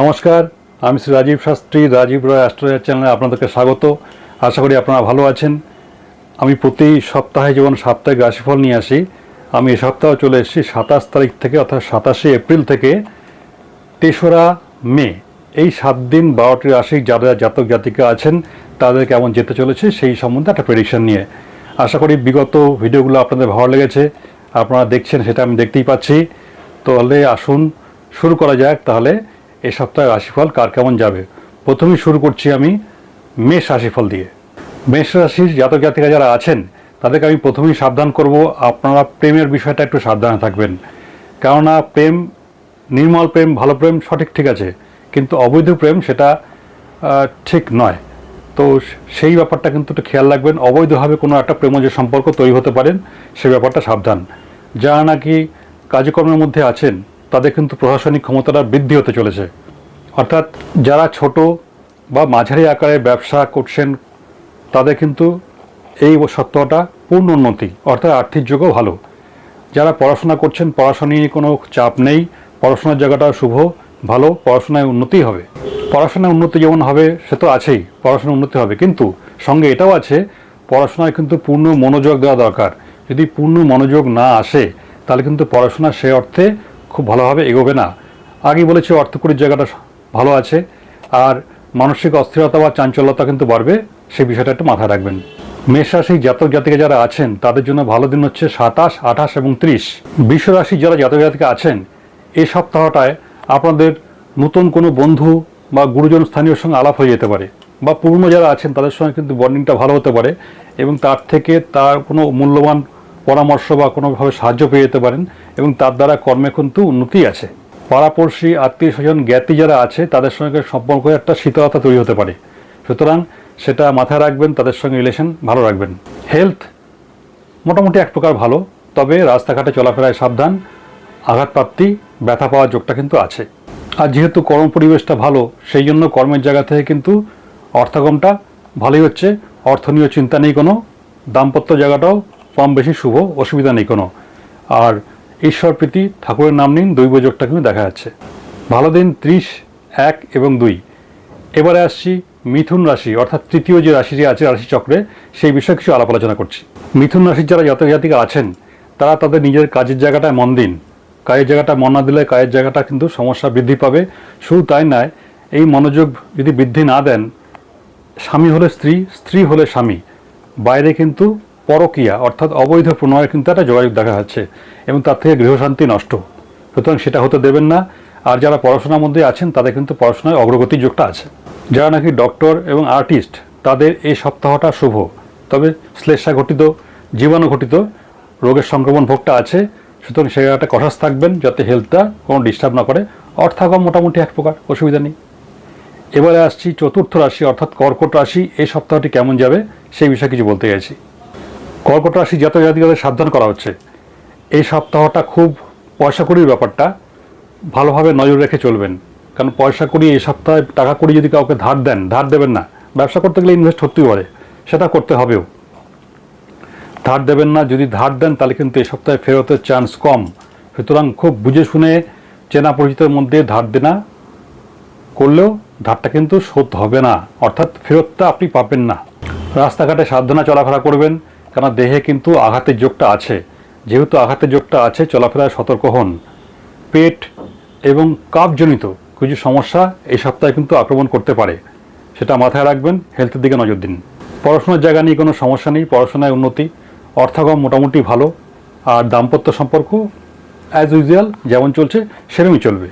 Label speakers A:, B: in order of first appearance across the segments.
A: নমস্কার, আমি শ্রী রাজীব শাস্ত্রী, রাজীব রয় অ্যাস্ট্রোলজার চ্যানেলে আপনাদেরকে স্বাগত। আশা করি আপনারা ভালো আছেন। আমি প্রতি সপ্তাহে যেমন সাপ্তাহিক রাশিফল নিয়ে আসি, আমি এ সপ্তাহে চলে এসেছি সাতাশ তারিখ থেকে অর্থাৎ সাতাশে এপ্রিল থেকে তেসরা মে। এই সাত দিন বারোটি রাশি যারা জাতক জাতিকা আছেন, তাদের কেমন যেতে চলেছে সেই সম্বন্ধে একটা প্রেডিকশন নিয়ে। আশা করি বিগত ভিডিওগুলো আপনাদের ভালো লেগেছে, আপনারা দেখছেন সেটা আমি দেখতেই পাচ্ছি। তাহলে আসুন, শুরু করা যাক। তাহলে এ সপ্তাহে রাশিফল কার কেমন যাবে? প্রথমেই শুরু করছি আমি মেষ রাশিফল দিয়ে। মেষ রাশির জাতক জাতিকা যারা আছেন, তাদেরকে আমি প্রথমেই সাবধান করব। আপনারা প্রেমের বিষয়টা একটু সাবধানে থাকবেন। কেননা প্রেম, নির্মল প্রেম, ভালো প্রেম সঠিক ঠিক আছে। কিন্তু অবৈধ প্রেম সেটা ঠিক নয়। তো সেই ব্যাপারটা কিন্তু একটু খেয়াল রাখবেন। অবৈধভাবে কোনো একটা প্রেমজ সম্পর্ক তৈরি হতে পারেন সেই ব্যাপারটা সাবধান। যারা নাকি কাজকর্মের মধ্যে আছেন তাদের কিন্তু প্রশাসনিক ক্ষমতাটা বৃদ্ধি হতে চলেছে। অর্থাৎ যারা ছোট বা মাঝারি আকারে ব্যবসা করছেন, তাদের কিন্তু এই সত্ত্বটা পূর্ণ উন্নতি, অর্থাৎ আর্থিক যোগও ভালো। যারা পড়াশোনা করছেন, পড়াশোনা নিয়ে কোনো চাপ নেই। পড়াশোনার জায়গাটা শুভ, ভালো, পড়াশোনায় উন্নতি হবে। পড়াশোনায় উন্নতি যেমন হবে, সে তো আছেই, পড়াশোনায় উন্নতি হবে। কিন্তু সঙ্গে এটাও আছে, পড়াশোনায় কিন্তু পূর্ণ মনোযোগ দেওয়া দরকার। যদি পূর্ণ মনোযোগ না আসে, তাহলে কিন্তু পড়াশোনা সে অর্থে খুব ভালোভাবে এগোবে না। আগেই বলেছি অর্থকরীর জায়গাটা ভালো আছে, আর মানসিক অস্থিরতা বা চাঞ্চল্যতা কিন্তু বাড়বে, সেই বিষয়টা একটু মাথায় রাখবেন। মেষ জাতক জাতিকা যারা আছেন, তাদের জন্য ভালো দিন হচ্ছে সাতাশ, আঠাশ এবং ত্রিশ। বিশ্ব রাশি যারা জাতক জাতিকা আছেন, এই সপ্তাহটায় আপনাদের নতুন কোনো বন্ধু বা গুরুজন স্থানীয় সঙ্গে আলাপ হয়ে যেতে পারে, বা পুরনো যারা আছেন, তাদের সঙ্গে কিন্তু বন্ডিংটা ভালো হতে পারে, এবং তার থেকে তার কোনো মূল্যবান পরামর্শ বা কোনোভাবে সাহায্য পেয়ে যেতে পারেন এবং তার দ্বারা কর্মে কিন্তু উন্নতি আছে। পাড়াপড়শি, আত্মীয় স্বজন, জ্ঞাতি যারা আছে, তাদের সঙ্গে সম্পর্ক একটা শীতলতা তৈরি হতে পারে। সুতরাং সেটা মাথায় রাখবেন, তাদের সঙ্গে রিলেশন ভালো রাখবেন। হেলথ মোটামুটি এক প্রকার ভালো, তবে রাস্তাঘাটে চলাফেরায় সাবধান, আঘাতপ্রাপ্তি, ব্যথা পাওয়ার যোগটা কিন্তু আছে। আর যেহেতু কর্ম পরিবেশটা ভালো, সেই জন্য কর্মের জায়গা থেকে কিন্তু অর্থাগমটা ভালোই হচ্ছে। অর্থনীয় চিন্তা নেই কোনো, দাম্পত্য জায়গাটাও কম বেশি শুভ, অসুবিধা নেই কোনো। আর ঈশ্বর প্রীতি, ঠাকুরের নাম নিন, দৈব যোগটা কিন্তু দেখা যাচ্ছে। ভালো দিন, ত্রিশ, এক এবং দুই। এবারে আসছি মিথুন রাশি, অর্থাৎ তৃতীয় যে রাশিটি আছে, রাশিচক্রে, সেই বিষয়ে কিছু আলাপ আলোচনা করছি। মিথুন রাশির যারা জাতক আছেন, তারা তাদের নিজের কাজের জায়গাটায় মন দিন। কাজের জায়গাটা মন না দিলে কাজের জায়গাটা কিন্তু সমস্যা বৃদ্ধি পাবে। শুধু তাই নয়, এই মনোযোগ যদি বৃদ্ধি না দেন, স্বামী হলে স্ত্রী স্ত্রী হলে স্বামী। বাইরে কিন্তু পরকীয়া, অর্থাৎ অবৈধ প্রণয়ের কিন্তু একটা যোগাযোগ দেখা যাচ্ছে এবং তার থেকে গৃহশান্তি নষ্ট। সুতরাং সেটা হতে দেবেন না। আর যারা পড়াশোনার মধ্যে আছেন, তাদের কিন্তু পড়াশোনায় অগ্রগতির যোগটা আছে। যারা নাকি ডক্টর এবং আর্টিস্ট, তাদের এই সপ্তাহটা শুভ। তবে শ্লেষা ঘটিত, জীবাণু ঘটিত, রোগের সংক্রমণ ভোগটা আছে। সুতরাং সে একটা কষাস থাকবেন যাতে হেলথটা কোনো ডিস্টার্ব না করে। অর্থাগম মোটামুটি এক প্রকার, অসুবিধা নেই। এবারে আসছি চতুর্থ রাশি, অর্থাৎ কর্কট রাশি। এই সপ্তাহটি কেমন যাবে, সেই বিষয়ে কিছু বলতে গেছি কর্কট রাশি জাতক জাতিকাদের সাবধান করা হচ্ছে। এই সপ্তাহটা খুব পয়সা কড়ির ব্যাপারটা। ভালোভাবে নজর রেখে চলবেন। কারণ পয়সা কড়ি এই সপ্তাহে টাকা কড়ি যদি কাউকে ধার দেন, ধার দেবেন না। ব্যবসা করতে গেলে ইনভেস্ট হতেই পারে। সেটা করতে হবেও। ধার দেবেন না, যদি ধার দেন তাহলে কিন্তু এই সপ্তাহে ফেরতের চান্স কম। সুতরাং খুব বুঝে শুনে, চেনা পরিচিতের মধ্যে ধার দেনা করলেও ধারটা কিন্তু শোধ হবে না। অর্থাৎ ফেরতটা আপনি পাবেন না। রাস্তাঘাটে সাবধানে চলাফেরা করবেন। কেন দেহে কিন্তু আঘাতের যোগটা আছে। যেহেতু আঘাতের যোগটা আছে, চলাফেরায় সতর্ক হন। পেট এবং কাপজনিত কিছু সমস্যা এই সপ্তাহে কিন্তু আক্রমণ করতে পারে। সেটা মাথায় রাখবেন হেলথের দিকে নজর দিন। পড়াশোনার জায়গা নিয়ে কোনো সমস্যা নেই, পড়াশোনায় উন্নতি। অর্থাগম মোটামুটি ভালো। আর দাম্পত্য সম্পর্ক অ্যাজ ইউজুয়াল যেমন চলছে সেরকমই চলবে।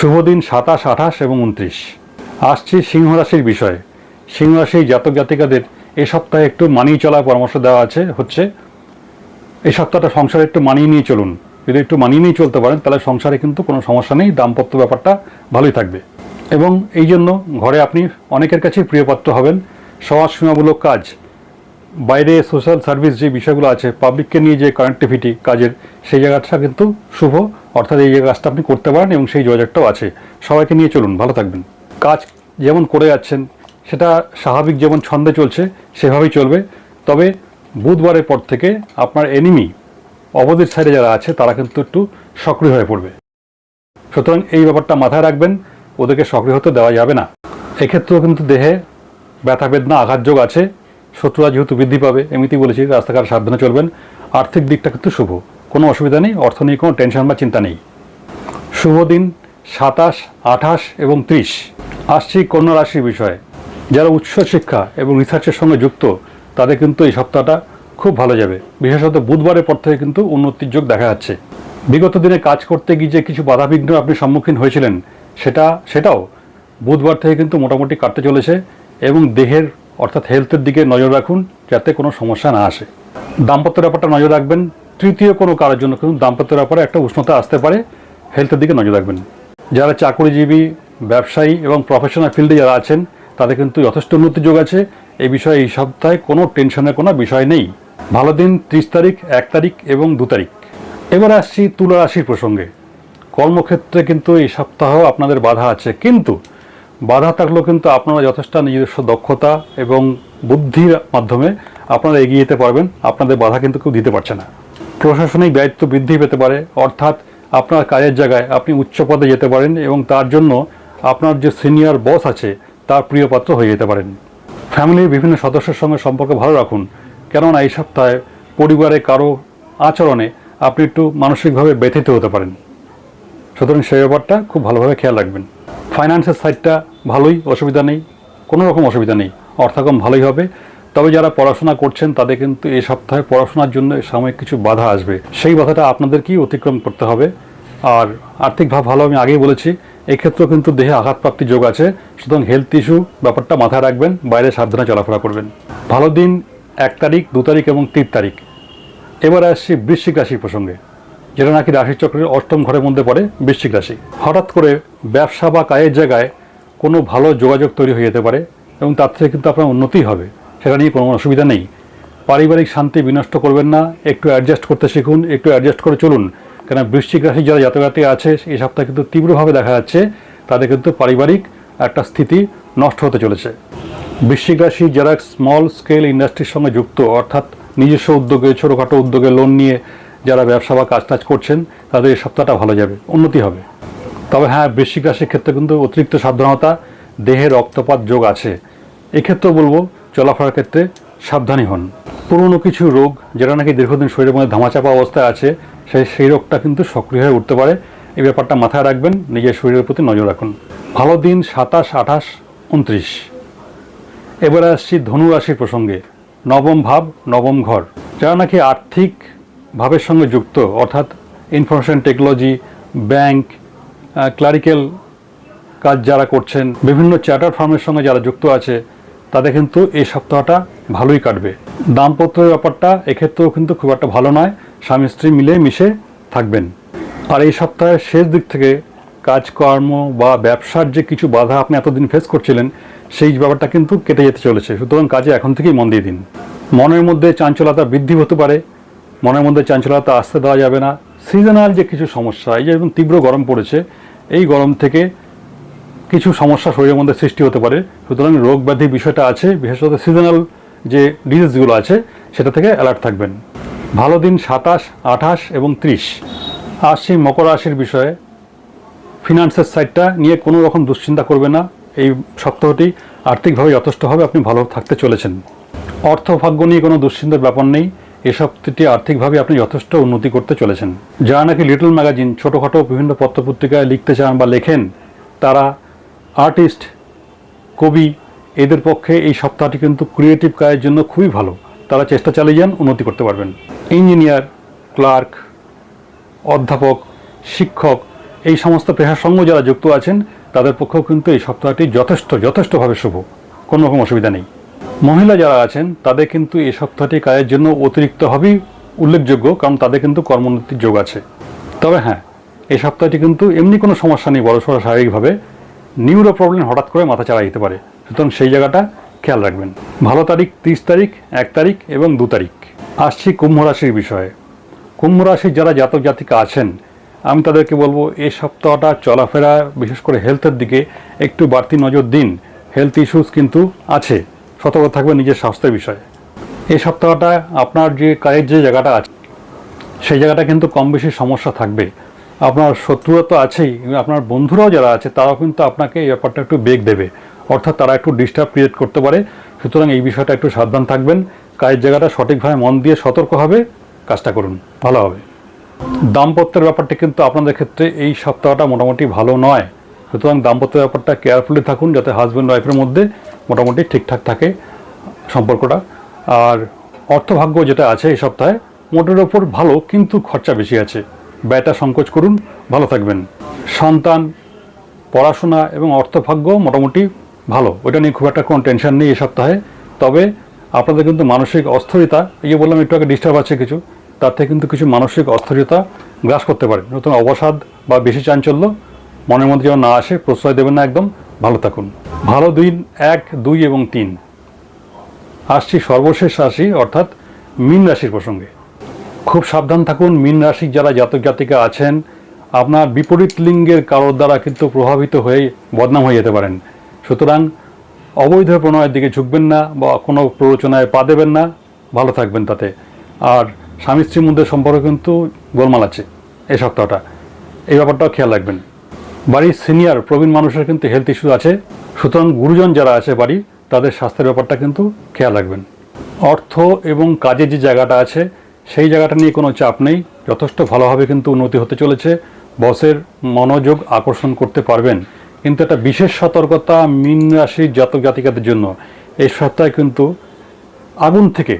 A: শুভ দিন সাতাশ, আঠাশ এবং উনত্রিশ। আসছি সিংহরাশির বিষয়ে। সিংহ রাশির জাতক জাতিকাদের এই সপ্তাহে একটু মানিয়ে চলার পরামর্শ দেওয়া আছে, হচ্ছে এই সপ্তাহটা সংসারে একটু মানিয়ে নিয়ে চলুন। যদি একটু মানিয়ে নিয়ে চলতে পারেন, তাহলে সংসারে কিন্তু কোনো সমস্যা নেই, দাম্পত্য ব্যাপারটা ভালোই থাকবে। এবং এই জন্য ঘরে আপনি অনেকের কাছেই প্রিয়পাত্র হবেন। সমাজসীমামূলক কাজ, বাইরে সোশ্যাল সার্ভিস যে বিষয়গুলো আছে পাবলিককে নিয়ে যে কানেক্টিভিটি কাজের, সেই জায়গাটা কিন্তু শুভ। অর্থাৎ এই কাজটা আপনি করতে পারেন এবং সেই যোগাযোগটাও আছে। সবাইকে নিয়ে চলুন, ভালো থাকবেন। কাজ যেমন করে যাচ্ছেন সেটা স্বাভাবিক যেমন ছন্দে চলছে, সেভাবেই চলবে। তবে বুধবারের পর থেকে আপনার এনিমি অপোজিট সাইডে যারা আছে, তারা কিন্তু একটু সক্রিয় হয়ে পড়বে। সুতরাং এই ব্যাপারটা মাথায় রাখবেন, ওদেরকে সক্রিয় হতে দেওয়া যাবে না। এক্ষেত্রেও কিন্তু দেহে ব্যথা বেদনা, আঘাত যোগ আছে, শত্রুরা যেহেতু বৃদ্ধি পাবে, এমনিতেই বলেছি রাস্তাঘাট সাবধানে চলবেন। আর্থিক দিকটা কিন্তু শুভ, কোনো অসুবিধা নেই, অর্থ নিয়ে কোনো টেনশন বা চিন্তা নেই। শুভ দিন সাতাশ, আঠাশ এবং ত্রিশ। আসছি কন্যা রাশির বিষয়ে। যারা উচ্চ শিক্ষা এবং রিসার্চের সঙ্গে যুক্ত, তাদের কিন্তু এই সপ্তাহটা খুব ভালো যাবে। বিশেষত বুধবারের পর থেকে কিন্তু উন্নতির যোগ দেখা যাচ্ছে। বিগত দিনে কাজ করতে গিয়ে যে কিছু বাধাবিঘ্ন আপনি সম্মুখীন হয়েছিলেন, সেটা, সেটাও বুধবার থেকে কিন্তু মোটামুটি কাটতে চলেছে এবং দেহের, অর্থাৎ হেলথের দিকে নজর রাখুন যাতে কোনো সমস্যা না আসে। দাম্পত্য ব্যাপারটা নজর রাখবেন। তৃতীয় কোনো কারোর জন্য কিন্তু দাম্পত্য ব্যাপারে একটা উষ্ণতা আসতে পারে হেলথের দিকে নজর রাখবেন। যারা চাকরিজীবী, ব্যবসায়ী এবং প্রফেশনাল ফিল্ডে যারা আছেন তাদের কিন্তু যথেষ্ট উন্নতি যোগ আছে। এই বিষয়ে এই সপ্তাহে কোনো টেনশনের কোনো বিষয় নেই। ভালো দিন, ত্রিশ তারিখ, এক তারিখ এবং দু তারিখ। এবার আসছি তুলা রাশির প্রসঙ্গে। কর্মক্ষেত্রে কিন্তু এই সপ্তাহ আপনাদের বাধা আছে। কিন্তু বাধা থাকলেও কিন্তু আপনারা যথেষ্ট নিজস্ব দক্ষতা এবং বুদ্ধির মাধ্যমে আপনারা এগিয়ে যেতে পারবেন। আপনাদের বাধা কিন্তু কেউ দিতে পারছে না। প্রশাসনিক দায়িত্ব বৃদ্ধি পেতে পারে। অর্থাৎ আপনার কাজের জায়গায় আপনি উচ্চ পদে যেতে পারেন এবং তার জন্য আপনার যে সিনিয়র বস আছে তার প্রিয় পাত্র হয়ে যেতে পারেন। ফ্যামিলির বিভিন্ন সদস্যের সঙ্গে সম্পর্ক ভালো রাখুন। কেননা এই সপ্তাহে পরিবারে কারও আচরণে আপনি একটু মানসিকভাবে ব্যথিত হতে পারেন। সুতরাং সেই ব্যাপারটা খুব ভালোভাবে খেয়াল রাখবেন। ফাইন্যান্সের সাইডটা ভালোই, অসুবিধা নেই কোনো রকম অসুবিধা নেই, অর্থাগম ভালোই হবে। তবে যারা পড়াশোনা করছেন, তাদের কিন্তু এই সপ্তাহে পড়াশোনার জন্য সাময়িক কিছু বাধা আসবে। সেই বাধাটা আপনাদেরকেই অতিক্রম করতে হবে? আর আর্থিক ভাব ভালো, আমি আগেই বলেছি এক্ষেত্রেও কিন্তু দেহে আঘাতপ্রাপ্তি যোগ আছে। সুতরাং হেলথ ইস্যু ব্যাপারটা মাথায় রাখবেন, বাইরে সাবধানে চলাফেরা করবেন। ভালো দিন এক তারিখ, দু তারিখ এবং তিন তারিখ। এবার আসছি বৃশ্চিক রাশির প্রসঙ্গে, যেটা নাকি রাশিচক্রের অষ্টম ঘরের মধ্যে পড়ে বৃশ্চিক রাশি। হঠাৎ করে ব্যবসা বা কাজের জায়গায় কোনো ভালো যোগাযোগ তৈরি হয়ে যেতে পারে এবং তার থেকে কিন্তু আপনার উন্নতি হবে, সেটা নিয়ে কোনো অসুবিধা নেই। পারিবারিক শান্তি বিনষ্ট করবেন না, একটু অ্যাডজাস্ট করতে শিখুন, একটু অ্যাডজাস্ট করে চলুন। কেন বৃশ্চিক রাশি যারা জাতকাতি আছে, এই সপ্তাহে কিন্তু তীব্রভাবে দেখা যাচ্ছে, তাদের কিন্তু পারিবারিক একটা স্থিতি নষ্ট হতে চলেছে। বৃশ্চিক রাশি যারা স্মল স্কেল ইন্ডাস্ট্রির সঙ্গে যুক্ত, অর্থাৎ নিজস্ব উদ্যোগে, ছোটোখাটো উদ্যোগে লোন নিয়ে যারা ব্যবসা বা কাজ টাজ করছেন, তাদের এই সপ্তাহটা ভালো যাবে, উন্নতি হবে। তবে হ্যাঁ বৃশ্চিক রাশির ক্ষেত্রে কিন্তু অতিরিক্ত সাবধানতা, দেহে রক্তপাত যোগ আছে। এক্ষেত্রেও বলব, চলাফেরার ক্ষেত্রে সাবধানী হন। পুরনো কিছু রোগ, যেটা নাকি দীর্ঘদিন শরীরের মধ্যে ধামাচাপা অবস্থায় আছে সেই সেই রোগটা কিন্তু সক্রিয় হয়ে উঠতে পারে। এই ব্যাপারটা মাথায় রাখবেন, নিজের শরীরের প্রতি নজর রাখুন। ভালো দিন সাতাশ, আঠাশ, উনত্রিশ। এবারে আসছি ধনু রাশির প্রসঙ্গে। নবম ভাব, নবম ঘর। যারা নাকি আর্থিক ভাবের সঙ্গে যুক্ত, অর্থাৎ ইনফরমেশন টেকনোলজি ব্যাংক ক্লারিক্যাল কাজ যারা করছেন, বিভিন্ন চার্টার ফার্মের সঙ্গে যারা যুক্ত আছে, তাদের কিন্তু এই সপ্তাহটা ভালোই কাটবে। দাম্পত্যের ব্যাপারটা এক্ষেত্রেও কিন্তু খুব একটা ভালো নয়। স্বামী স্ত্রী মিলে মিশে থাকবেন। আর এই সপ্তাহের শেষ দিক থেকে কাজকর্ম বা ব্যবসার যে কিছু বাধা আপনি এতদিন ফেস করছিলেন, সেই ব্যাপারটা কিন্তু কেটে যেতে চলেছে। সুতরাং কাজে এখন থেকেই মন দিয়ে দিন। মনের মধ্যে চাঞ্চলতা বৃদ্ধি হতে পারে। মনের মধ্যে চাঞ্চলতা আসতে দেওয়া যাবে না। সিজনাল যে কিছু সমস্যা, এই যে এখন তীব্র গরম পড়েছে, এই গরম থেকে কিছু সমস্যা শরীরের মধ্যে সৃষ্টি হতে পারে। সুতরাং রোগ ব্যাধি বিষয়টা আছে, বিশেষত সিজনাল যে ডিজিজগুলো আছে, সেটা থেকে অ্যালার্ট থাকবেন। ভালো দিন সাতাশ, আঠাশ এবং ত্রিশ। আসছি মকর রাশির বিষয়ে। ফিনান্সের সাইডটা নিয়ে কোনো রকম দুশ্চিন্তা করবে না। এই সপ্তাহটি আর্থিকভাবে যথেষ্টভাবে আপনি ভালো থাকতে চলেছেন। অর্থ ভাগ্য নিয়ে কোনো দুশ্চিন্তার ব্যাপার নেই। এ সপ্তাহটি আর্থিকভাবে আপনি যথেষ্ট উন্নতি করতে চলেছেন। যারা নাকি লিটল ম্যাগাজিন ছোটোখাটো বিভিন্ন পত্রপত্রিকায় লিখতে চান বা লেখেন, তারা আর্টিস্ট কবি, এদের পক্ষে এই সপ্তাহটি কিন্তু ক্রিয়েটিভ কাজের জন্য খুবই ভালো। তারা চেষ্টা চালিয়ে যান, উন্নতি করতে পারবেন। ইঞ্জিনিয়ার, ক্লার্ক, অধ্যাপক, শিক্ষক, এই সমস্ত পেশার সঙ্গে যারা যুক্ত আছেন, তাদের পক্ষেও কিন্তু এই সপ্তাহটি যথেষ্ট, যথেষ্টভাবে শুভ। কোনো রকম অসুবিধা নেই। মহিলা যারা আছেন, তাদের কিন্তু এই সপ্তাহটি কাজের জন্য অতিরিক্তভাবেই উল্লেখযোগ্য, কারণ তাদের কিন্তু কর্মোন্নতির যোগ আছে। তবে হ্যাঁ এই সপ্তাহটি কিন্তু এমনি কোনো সমস্যা নেই, বড়সড় শারীরিকভাবে নিউরো প্রবলেম হঠাৎ করে মাথা চাড়া যেতে পারে। সুতরাং সেই জায়গাটা খেয়াল রাখবেন। ভালো তারিখ, তিরিশ তারিখ, এক তারিখ এবং দু তারিখ। আসছি কুম্ভ রাশির বিষয়ে। কুম্ভ রাশির যারা জাতক জাতিকা আছেন, আমি তাদেরকে বলব, এই সপ্তাহটা চলাফেরা, বিশেষ করে হেলথের দিকে একটু বাড়তি নজর দিন। হেলথ ইস্যুস কিন্তু আছে। সতর্ক থাকবে নিজের স্বাস্থ্যের বিষয়ে। এই সপ্তাহটা আপনার যে কাজের যে জায়গাটা আছে, সেই জায়গাটা কিন্তু কম বেশি সমস্যা থাকবে। আপনার শত্রুরা তো আছেই, আপনার বন্ধুরাও যারা আছে, তারাও কিন্তু আপনাকে এই ব্যাপারটা একটু বেগ দেবে। অর্থাৎ তারা একটু ডিস্টার্ব ক্রিয়েট করতে পারে। সুতরাং এই বিষয়টা একটু সাবধান থাকবেন। কাজের জায়গাটা সঠিকভাবে মন দিয়ে সতর্কভাবে কাজটা করুন, ভালো হবে। দাম্পত্যের ব্যাপারটা কিন্তু আপনাদের ক্ষেত্রে এই সপ্তাহটা মোটামুটি ভালো নয়। সুতরাং দাম্পত্য ব্যাপারটা কেয়ারফুলি থাকুন যাতে হাজব্যান্ড ওয়াইফের মধ্যে মোটামুটি ঠিকঠাক থাকে সম্পর্কটা। আর অর্থভাগ্য যেটা আছে এই সপ্তাহে, মোটের ওপর ভালো কিন্তু খরচা বেশি আছে। ব্যয়টা সংকোচ করুন, ভালো থাকবেন। সন্তান, পড়াশোনা এবং অর্থভাগ্য মোটামুটি ভালো। ওটা নিয়ে খুব একটা কোনো টেনশন নেই এই সপ্তাহে। তবে আপনাদের কিন্তু মানসিক অস্থিরতা, এই যে বললাম একটু আগে ডিস্টার্ব আছে কিছু, তার থেকে কিন্তু কিছু মানসিক অস্থিরতা গ্রাস করতে পারে। নতুন অবসাদ বা বেশি চাঞ্চল্য মনের মধ্যে যেন না আসে, প্রশ্রয় দেবেন না একদম। ভালো থাকুন। ভালো দিন এক, দুই এবং তিন। আসছি সর্বশেষ রাশি, অর্থাৎ মীন রাশির প্রসঙ্গে। খুব সাবধান থাকুন, মীন রাশির যারা জাতক জাতিকা আছেন, আপনার বিপরীত লিঙ্গের কারোর দ্বারা কিন্তু প্রভাবিত হয়ে বদনাম হয়ে যেতে পারেন। সুতরাং অবৈধ প্রণয়ের দিকে ঝুঁকবেন না বা কোনো প্ররোচনায় পা দেবেন না। ভালো থাকবেন তাতে। আর স্বামী স্ত্রীর মধ্যে সম্পর্ক কিন্তু গোলমাল আছে এই সপ্তাহটা। এই ব্যাপারটাও খেয়াল রাখবেন। বাড়ির সিনিয়র প্রবীণ মানুষের কিন্তু হেলথ ইস্যু আছে। সুতরাং গুরুজন যারা আছে বাড়ি তাদের স্বাস্থ্যের ব্যাপারটা কিন্তু খেয়াল রাখবেন। অর্থ এবং কাজের যে জায়গাটা আছে, সেই জায়গাটা নিয়ে কোনো চাপ নেই। যথেষ্ট ভালোভাবে কিন্তু উন্নতি হতে চলেছে। বসের মনোযোগ আকর্ষণ করতে পারবেন। কিন্তু একটা বিশেষ সতর্কতা মীন রাশির জাতক জাতিকাদের জন্য। এই সপ্তাহে কিন্তু আগুন থেকে,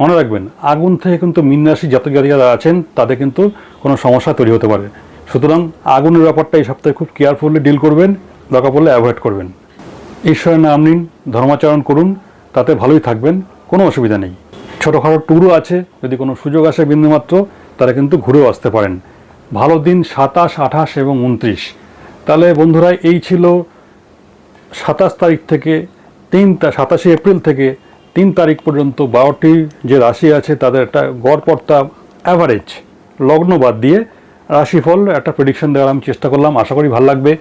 A: মনে রাখবেন, আগুন থেকে কিন্তু মীন রাশি জাতক জাতিকারা আছেন, তাদের কিন্তু কোনো সমস্যা তৈরি হতে পারে। সুতরাং আগুনের ব্যাপারটা এই সপ্তাহে খুব কেয়ারফুলি ডিল করবেন, দরকার পড়লে অ্যাভয়েড করবেন। ঈশ্বরের নাম নিন, ধর্মাচরণ করুন, তাতে ভালোই থাকবেন, কোনো অসুবিধা নেই। ছোটোখাটো ট্যুরও আছে, যদি কোনো সুযোগ আসে বিন্দুমাত্র, তারা কিন্তু ঘুরেও আসতে পারেন। ভালো দিন সাতাশ, আঠাশ এবং উনত্রিশ। তাহলে বন্ধুরা, এই ছিল সাতাশ তারিখ থেকে তিন সাতাশে এপ্রিল থেকে তিন তারিখ পর্যন্ত বারোটি যে রাশি আছে, তাদের একটা গড়পর্তা অ্যাভারেজ লগ্ন বাদ দিয়ে রাশিফল একটা প্রেডিকশন দেওয়ার আমি চেষ্টা করলাম। আশা করি ভালো লাগবে।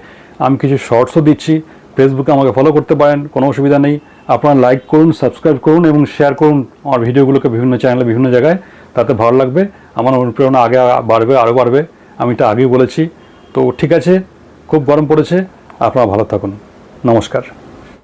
A: আমি কিছু শর্টসও দিচ্ছি। ফেসবুকে আমাকে ফলো করতে পারেন, কোনো অসুবিধা নেই। আপনারা লাইক করুন সাবস্ক্রাইব করুন এবং শেয়ার করুন আমার ভিডিওগুলোকে বিভিন্ন চ্যানেলে বিভিন্ন জায়গায়। তাতে ভালো লাগবে। আমার অনুপ্রেরণা আগে বাড়বে আরও বাড়বে। আমি এটা আগেই বলেছি। তো ঠিক আছে। খুব গরম পড়েছে আপনারা ভালো থাকুন। নমস্কার।